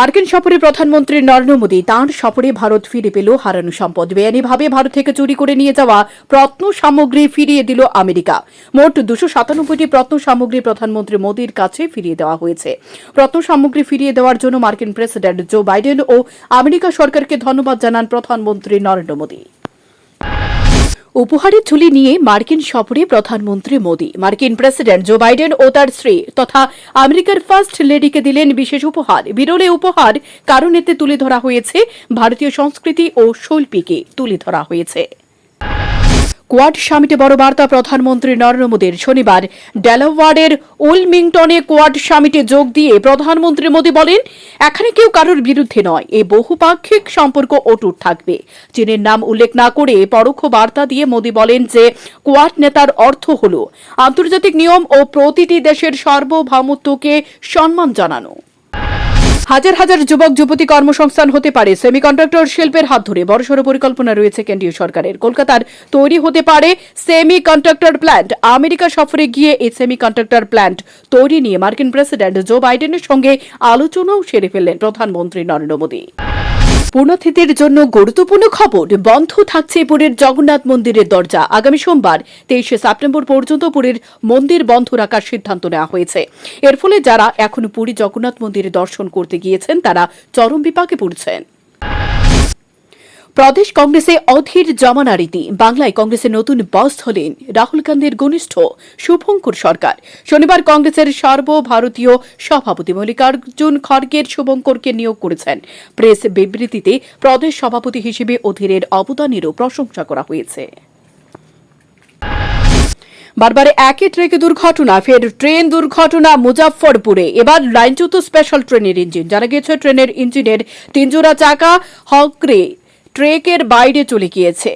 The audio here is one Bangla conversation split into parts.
মার্কিন সফরে প্রধানমন্ত্রী নরেন্দ্র মোদী তাঁর সফরে ভারত ফিরে পেল হারানো সম্পদ। বেআইনিভাবে ভারত থেকে চুরি করে নিয়ে যাওয়া প্রত্ন সামগ্রী ফিরিয়ে দিল আমেরিকা। মোট দুশো সাতানব্বইটি প্রত্ন সামগ্রী প্রধানমন্ত্রী মোদীর কাছে ফিরিয়ে দেওয়া হয়েছে। প্রত্ন সামগ্রী ফিরিয়ে দেওয়ার জন্য মার্কিন প্রেসিডেন্ট জো বাইডেন ও আমেরিকা সরকারকে ধন্যবাদ জানান প্রধানমন্ত্রী নরেন্দ্র মোদী। উপহারের ঝুলি নিয়ে মার্কিন সফরে প্রধানমন্ত্রী মোদী। মার্কিন প্রেসিডেন্ট জো বাইডেন ও তার স্ত্রী তথা আমেরিকার ফার্স্ট লেডিকে দিলেন বিশেষ উপহার। বিরলে উপহার কারণ এতে তুলে ধরা হয়েছে ভারতীয় সংস্কৃতি ও শৈল্পীকে তুলে ধরা হয়েছে। কোয়াড সামিটে বড় বার্তা প্রধানমন্ত্রী নরেন্দ্র মোদীর শনিবার ডেলাওয়ার্ডের উইলমিংটনে কোয়াড সামিটে যোগ দিয়ে প্রধানমন্ত্রী মোদী বলেন, এখানে কেউ কারোর বিরুদ্ধে নয় এই বহুপাক্ষিক সম্পর্ক অটুট থাকবে। চীনের নাম উল্লেখ না করে পরোক্ষ বার্তা দিয়ে মোদী বলেন যে, কোয়াড নেতার অর্থ হল আন্তর্জাতিক নিয়ম ও প্রতিটি দেশের সার্বভৌমত্বকে সম্মান জানানো। হাজার হাজার যুবক যুবতী কর্মসংস্থান হতে পারে। সেমিকন্ডাক্টর শিল্পের হাত ধরে বড়সড় পরিকল্পনা রয়েছে কেন্দ্রীয় সরকারের। কলকাতার তৈরি হতে পারে সেমি কন্ডাক্টর প্ল্যান্ট। আমেরিকা সফরে গিয়ে এই সেমি কন্ট্রাক্টর প্ল্যান্ট তৈরি নিয়ে মার্কিন প্রেসিডেন্ট জো বাইডেনের সঙ্গে আলোচনাও সেরে ফেললেন প্রধানমন্ত্রী নরেন্দ্র মোদী। পুণ্যতিথির জন্য গুরুত্বপূর্ণ খবর। বন্ধ থাকছে পুরীর জগন্নাথ মন্দিরের দরজা। আগামী সোমবার, তেইশে সেপ্টেম্বর পর্যন্ত পুরীর মন্দির বন্ধ রাখার সিদ্ধান্ত নেওয়া হয়েছে। এর ফলে যারা এখন পুরী জগন্নাথ মন্দিরে দর্শন করতে গিয়েছেন, তারা চরম বিপাকে পড়ছেন। প্রদেশ কংগ্রেসে অধীর জমানা রীতি। বাংলায় কংগ্রেসের নতুন বস হলেন রাহুল গান্ধীর ঘনিষ্ঠ শুভঙ্কর সরকার। শনিবার কংগ্রেসের সর্বভারতীয় সভাপতি মল্লিকার্জুন খড়গের শুভঙ্করকে নিয়োগ করেছেন। প্রেস বিবৃতিতে প্রদেশ সভাপতি হিসেবে অধীরের অবদানেরও প্রশংসা করা হয়েছে। বারবারে একই ট্রেকে দুর্ঘটনা, ফের ট্রেন দুর্ঘটনা, মুজাফফরপুরে। এবার লাইনচ্যুত স্পেশাল ট্রেনের ইঞ্জিন জানা গিয়েছে, ট্রেনের ইঞ্জিনের তিনজোড়া চাকা হকরে ট্রেকের বাইরে চলে গিয়েছে।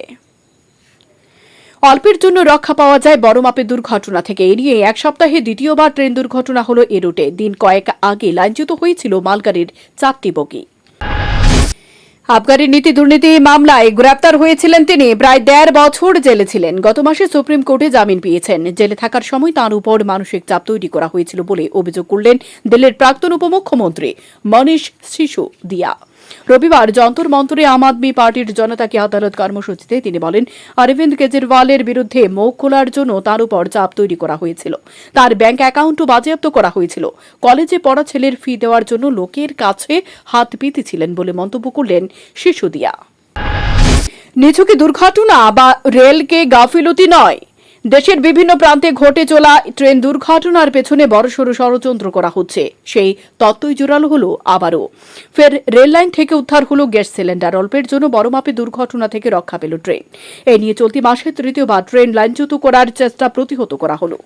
অল্পের জন্য রক্ষা পাওয়া যায় বড় মাপের দুর্ঘটনা থেকে এ নিয়ে এক সপ্তাহে দ্বিতীয়বার ট্রেন দুর্ঘটনা হলো এ রুটে। দিন কয়েক আগে লাইনচ্যুত হয়েছিল মালগাড়ির চারটি বগি। আবগারি নীতি দুর্নীতি মামলায় গ্রেপ্তার হয়েছিলেন তিনি। প্রায় দেড় বছর জেলে ছিলেন। গত মাসে সুপ্রিম কোর্টে জামিন পেয়েছেন। জেলে থাকার সময় তার উপর মানসিক চাপ তৈরি করা হয়েছিল বলে অভিযোগ করলেন দিল্লির প্রাক্তন উপমুখ্যমন্ত্রী মনীষ শিশু দিয়া রবিবার যন্তর মন্তরে আম আদমি পার্টির জনতাকে আদালত কর্মসূচিতে তিনি বলেন, অরবিন্দ কেজরিওয়ালের বিরুদ্ধে মুখ খোলার জন্য তার উপর চাপ তৈরি করা হয়েছিল। তার ব্যাংক অ্যাকাউন্টও বাজেয়াপ্ত করা হয়েছিল। কলেজে পড়া ছেলের ফি দেওয়ার জন্য লোকের কাছে হাত পেতেছিলেন বলে মন্তব্য করলেন শিশু দিয়া নিছকে দুর্ঘটনা বা রেলকে গাফিলতি নয়। দেশের বিভিন্ন প্রান্তে ঘটে চলা ট্রেন দুর্ঘটনার পেছনে বড়সড় ষড়যন্ত্র করা হচ্ছে। সেই তত্ত্বই জোরালো হলো আবারও। ফের রেল লাইন থেকে উদ্ধার হলো গ্যাস সিলিন্ডার। অল্পের জন্য বড় মাপে দুর্ঘটনা থেকে রক্ষা পেল ট্রেন। এ নিয়ে চলতি মাসে তৃতীয়বার ট্রেন লাইনচ্যুত করার চেষ্টা প্রতিহত করা হলো।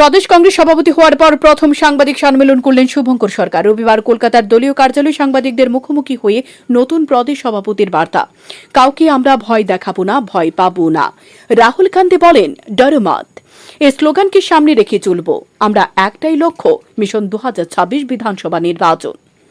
প্রদেশ কংগ্রেস সভাপতি হওয়ার পর প্রথম সাংবাদিক সম্মেলন করলেন শুভঙ্কর সরকার। রবিবার কলকাতার দলীয় কার্যালয়ে সাংবাদিকদের মুখোমুখি হয়ে নতুন প্রদেশ সভাপতির বার্তা। কাউকে আমরা ভয় দেখাবো না, ভয় পাব না। রাহুল গান্ধী বলেন ডরমাত এই স্লোগানকে সামনে রেখে চলব। আমরা একটাই লক্ষ্য, মিশন দু হাজার ছাব্বিশ বিধানসভা নির্বাচন।